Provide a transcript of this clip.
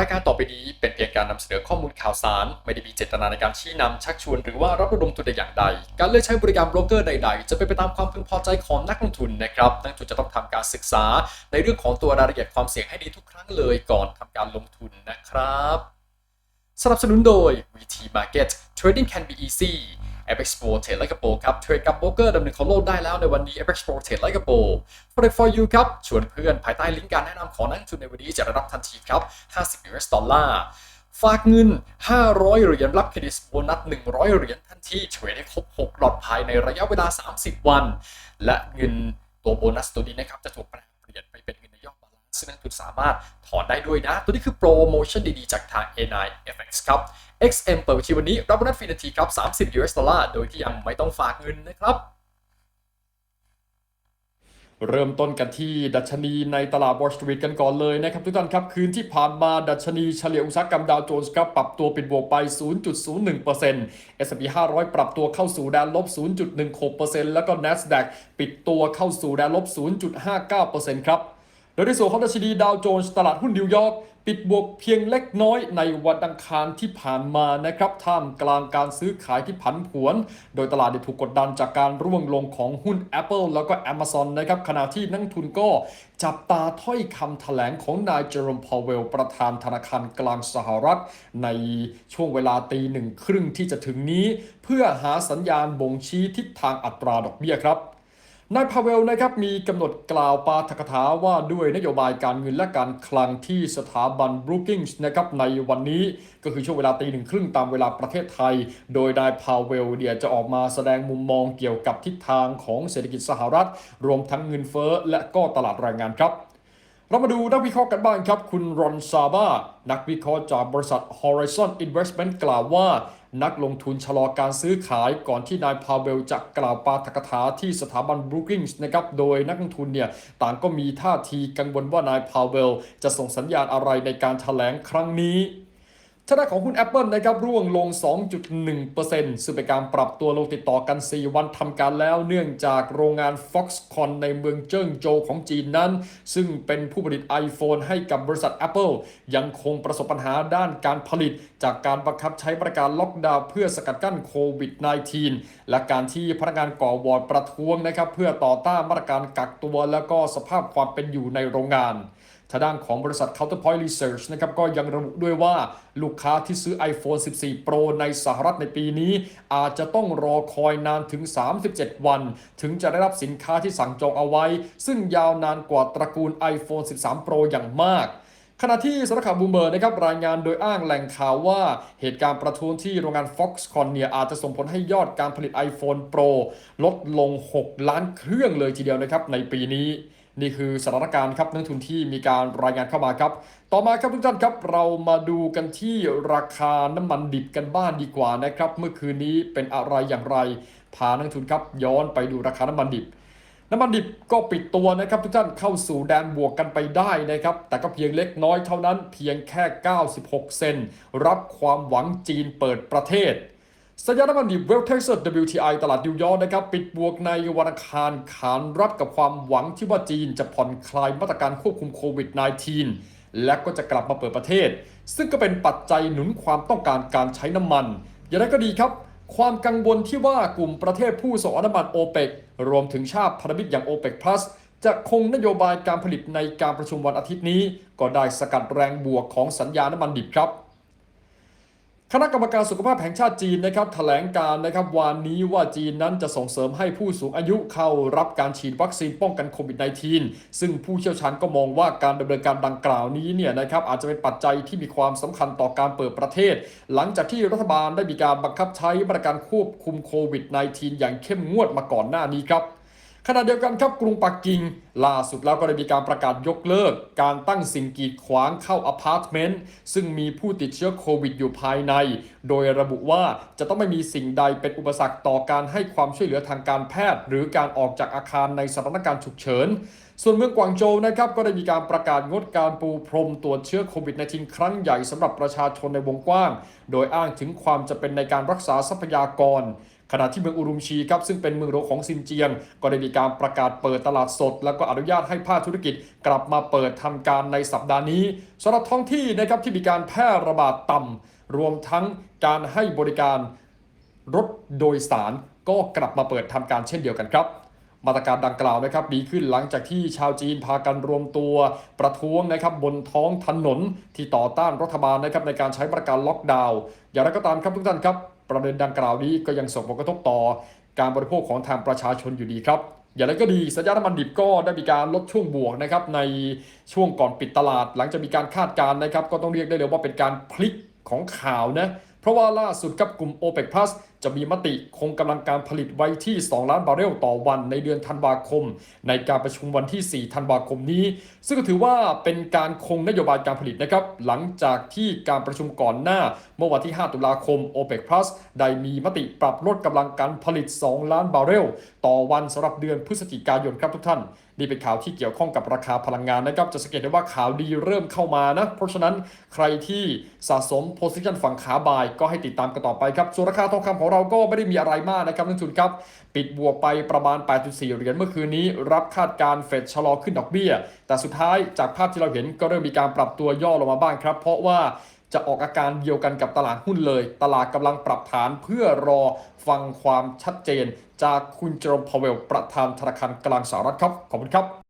รายการต่อไปนี้เป็นเพียงการนำเสนอข้อมูลข่าวสาร ไม่ได้มีเจตนาในการชี้นำชักชวนหรือว่ารับระดมทุนใดอย่างใด การเลือกใช้บริการโบรกเกอร์ใด ๆ จะเป็นไปตามความพึงพอใจของนักลงทุนนะครับนักลงทุนจะต้องทำการศึกษา ในเรื่องของตัวรายละเอียดความเสี่ยงให้ดีทุกครั้งเลยก่อนทำการลงทุนนะครับ สนับสนุนโดย VT Market Trading can be easy Apex Pro เทรดไลกระโปครับเทรดกับโบรกเกอร์ดำเนินของโลกได้แล้วในวันนี้ Apex Pro เทรดไลกระโป Forex for you ครับ ชวนเพื่อนภายใต้ลิงก์การแนะนำของนักลงทุนในวันนี้จะได้รับทันทีครับ 50 US ดอลลาร์ฝากเงิน 500 เหรียญ รับเครดิตโบนัส 100 เหรียญทันทีเทรดให้ครบ 6 หลอดภายในระยะเวลา 30 วัน และเงินตัวโบนัสตัวนี้นะครับจะถูกแปลเปลี่ยนไปเป็นเงินในยอดบาลานซ์ซึ่งนักทุนสามารถถอนได้ด้วยนะ ตัวนี้คือโปรโมชั่นดีๆ จากทาง A9 FX ครับ XM เปิดบัญชีวันนี้รับโบนัสฟรีทันทีครับ 30 US ดอลลาร์ โดยที่ยังไม่ต้องฝากเงินนะครับ เริ่มต้นกันที่ดัชนีในตลาด Wall Street กันก่อนเลยนะครับทุกท่านครับ คืนที่ผ่านมาดัชนีเฉลี่ยอุตสาหกรรมดาวโจนส์ครับปรับตัวปิดบวกไป 0.01% S&P 500 ปรับตัวเข้าสู่แดนลบ 0.16%แล้วก็ NASDAQ ปิดตัวเข้าสู่แดนลบ 0.59%ครับ โดยในส่วนของดัชนีดาวโจนส์ตลาดหุ้นนิวยอร์กปิดบวกเพียงเล็กน้อยในวันอังคารที่ผ่านมานะครับท่ามกลางการซื้อขายที่ผันผวน โดยตลาดได้ถูกกดดันจากการร่วงลงของหุ้น Apple แล้วก็ Amazon นะครับขณะที่นักทุนก็จับตาถ้อยคำแถลงของนายเจอร์มพาวเวล ประธานธนาคารกลางสหรัฐ ในช่วงเวลาตีหนึ่งครึ่งที่จะถึงนี้ เพื่อหาสัญญาณบ่งชี้ทิศทางอัตราดอกเบี้ยครับ นายพาเวลนะครับมีกำหนดกล่าวปาฐกถาว่าด้วยนโยบายการเงินและการคลังที่สถาบัน Brookings นะครับในวันนี้ก็คือช่วงเวลาตีหนึ่งครึ่งตามเวลาประเทศไทย โดยนายพาเวลเนี่ยจะออกมาแสดงมุมมองเกี่ยวกับทิศทางของเศรษฐกิจสหรัฐ รวมทั้งเงินเฟ้อและก็ตลาดแรงงานครับเรามาดูนักวิเคราะห์กันบ้างครับ คุณรอนซาบานักวิเคราะห์จากบริษัท Horizon Investment กล่าวว่า นักลงทุนชะลอการซื้อขายก่อนที่นายพาเวลจะกล่าวปาฐกถาที่สถาบันบรูคิงส์นะครับโดยนักลงทุนเนี่ยต่างก็มีท่าทีกังวลว่านายพาเวลจะส่งสัญญาณอะไรในการถแถลงครั้งนี้ ชนะของหุ้น Apple นะครับร่วงลง 2.1%ซึ่งเป็นการปรับตัวลงติดต่อกัน 4 วันทำการแล้วเนื่องจากโรงงาน Foxconn ในเมืองเจิ้งโจวของจีนนั้น ซึ่งเป็นผู้ผลิต iPhone ให้กับบริษัท Apple ยังคงประสบปัญหาด้านการผลิต จากการบังคับใช้มาตรการล็อกดาวน์เพื่อสกัดกั้นโควิด -19 และการที่พนักงานก่อวอร์ดประท้วงนะครับเพื่อต่อต้านมาตรการกักตัว และก็สภาพความเป็นอยู่ในโรงงาน ทางด้านของบริษัท Counterpoint Research นะครับก็ยังระบุด้วยว่าลูกค้าที่ซื้อ iPhone 14 Pro ในสหรัฐในปีนี้ อาจจะต้องรอคอยนานถึง 37 วัน ถึงจะได้รับสินค้าที่สั่งจองเอาไว้ ซึ่งยาวนานกว่าตระกูล iPhone 13 Pro อย่างมากขณะที่สำนักข่าวบูมเบอร์นะครับรายงานโดยอ้างแหล่งข่าวว่าเหตุการณ์ประท้วงที่โรงงาน Foxconn เนี่ยอาจจะส่งผลให้ยอดการผลิต iPhone Pro ลดลง 6 ล้านเครื่องเลยทีเดียวนะครับในปีนี้ นี่คือสถานการณ์ครับนักทุนที่มีการรายงานเข้ามาครับ ต่อมาครับทุกท่านครับ เรามาดูกันที่ราคาน้ำมันดิบกันบ้างดีกว่านะครับ เมื่อคืนนี้เป็นอะไรอย่างไร พานักทุนครับย้อนไปดูราคาน้ำมันดิบ น้ำมันดิบก็ปิดตัวนะครับ ทุกท่านเข้าสู่แดนบวกกันไปได้นะครับ แต่ก็เพียงเล็กน้อยเท่านั้น เพียงแค่ 96 เซนรับความหวังจีนเปิดประเทศ สัญญาณน้ำมันดิบเวลเท็กซัส WTI ตลาดนิวยอร์กนะครับปิดบวกในวันอังคารขานรับกับความหวังที่ว่าจีนจะผ่อนคลายมาตรการควบคุมโควิด -19 และก็จะกลับมาเปิดประเทศ ซึ่งก็เป็นปัจจัยหนุนความต้องการการใช้น้ำมัน อย่างไรก็ดีครับ ความกังวลที่ว่ากลุ่มประเทศผู้ส่งอน้ำมันโอเปกรวมถึงชาติพันธมิตรอย่างโอเปก plus จะคงนโยบายการผลิตในการประชุมวันอาทิตย์นี้ ก็ได้สกัดแรงบวกของสัญญาน้ำมันดิบครับ คณะกรรมการสุขภาพแห่งชาติจีนนะครับแถลงการนะครับวันนี้ว่าจีนนั้นจะส่งเสริมให้ผู้สูงอายุเข้ารับการฉีดวัคซีนป้องกันโควิด -19 ซึ่งผู้เชี่ยวชาญก็มองว่าการดำเนินการดังกล่าวนี้เนี่ยนะครับอาจจะเป็นปัจจัยที่มีความสำคัญต่อการเปิดประเทศ หลังจากที่รัฐบาลได้มีการบังคับใช้มาตรการควบคุมโควิด -19 อย่างเข้มงวดมาก่อนหน้านี้ครับ ขณะเดียวกันครับกรุงปักกิ่งล่าสุดแล้วก็ได้มีการประกาศยกเลิก การตั้งสิ่งกีดขวางเข้าอพาร์ตเมนต์ซึ่งมีผู้ติดเชื้อโควิดอยู่ภายใน โดยระบุว่าจะต้องไม่มีสิ่งใดเป็นอุปสรรคต่อการให้ความช่วยเหลือทางการแพทย์ หรือการออกจากอาคารในสถานการณ์ฉุกเฉินส่วนเมืองกวางโจวนะครับก็ได้มีการประกาศงดการปูพรมตรวจเชื้อโควิด -19 ครั้งใหญ่สำหรับประชาชนในวงกว้าง โดยอ้างถึงความจะเป็นในการรักษาทรัพยากร ขณะที่เมืองอุรุมชีครับซึ่งเป็นเมืองหลวงของซินเจียง ก็ได้มีการประกาศเปิดตลาดสด แล้วก็อนุญาตให้ภาคธุรกิจกลับมาเปิดทำการในสัปดาห์นี้สำหรับท้องที่นะครับที่มีการแพร่ระบาดต่ำรวมทั้งการให้บริการรถโดยสารก็กลับมาเปิดทำการเช่นเดียวกันครับมาตรการดังกล่าวนะครับมีขึ้นหลังจากที่ชาวจีนพากันรวมตัวประท้วงนะครับบนท้องถนนที่ต่อต้านรัฐบาลนะครับในการใช้มาตรการล็อกดาวน์อย่างไรก็ตามครับทุกท่านครับ ประเด็นดังกล่าวนี้ก็ยังส่งผลกระทบต่อการบริโภคของทางประชาชนอยู่ดีครับ อย่างไรก็ดีสัญญาณน้ำมันดิบก็ได้มีการลดช่วงบวกนะครับในช่วงก่อนปิดตลาด หลังจากมีการคาดการณ์นะครับ ก็ต้องเรียกได้เลยว่าเป็นการพลิกของข่าวนะเพราะว่าล่าสุดกับกลุ่ม OPEC Plus จะมีมติคงกำลังการผลิตไว้ที่ 2 ล้านบาร์เรลต่อวันในเดือนธันวาคม ในการประชุมวันที่ 4 ธันวาคมนี้ ซึ่งก็ถือว่าเป็นการคงนโยบายการผลิตนะครับ หลังจากที่การประชุมก่อนหน้า เมื่อวันที่ 5 ตุลาคม OPEC Plus ได้มีมติปรับลดกำลังการผลิต 2 ล้านบาร์เรลต่อวันสำหรับเดือนพฤศจิกายนครับทุกท่านนี่เป็นข่าวที่เกี่ยวข้องกับราคาพลังงานนะครับ จะสังเกตได้ว่าข่าวดีเริ่มเข้ามานะ เพราะฉะนั้นใครที่สะสม position ฝั่งขาบายก็ให้ติดตามกันต่อไปครับส่วนราคาทองคำของเราก็ไม่ได้มีอะไรมากนะครับนักทุนครับ ปิดบวกไปประมาณ 8.4 เหรียญเมื่อคืนนี้ รับคาดการณ์เฟดชะลอขึ้นดอกเบี้ย แต่สุดท้ายจากภาพที่เราเห็นก็เริ่มมีการปรับตัวย่อลงมาบ้างครับ เพราะว่าจะออกอาการเดียวกันกับตลาดหุ้นเลย ตลาดกำลังปรับฐานเพื่อรอฟังความชัดเจน จากคุณเจอร์มพาวเวลประธานธนาคารกลางสหรัฐครับ ขอบคุณครับ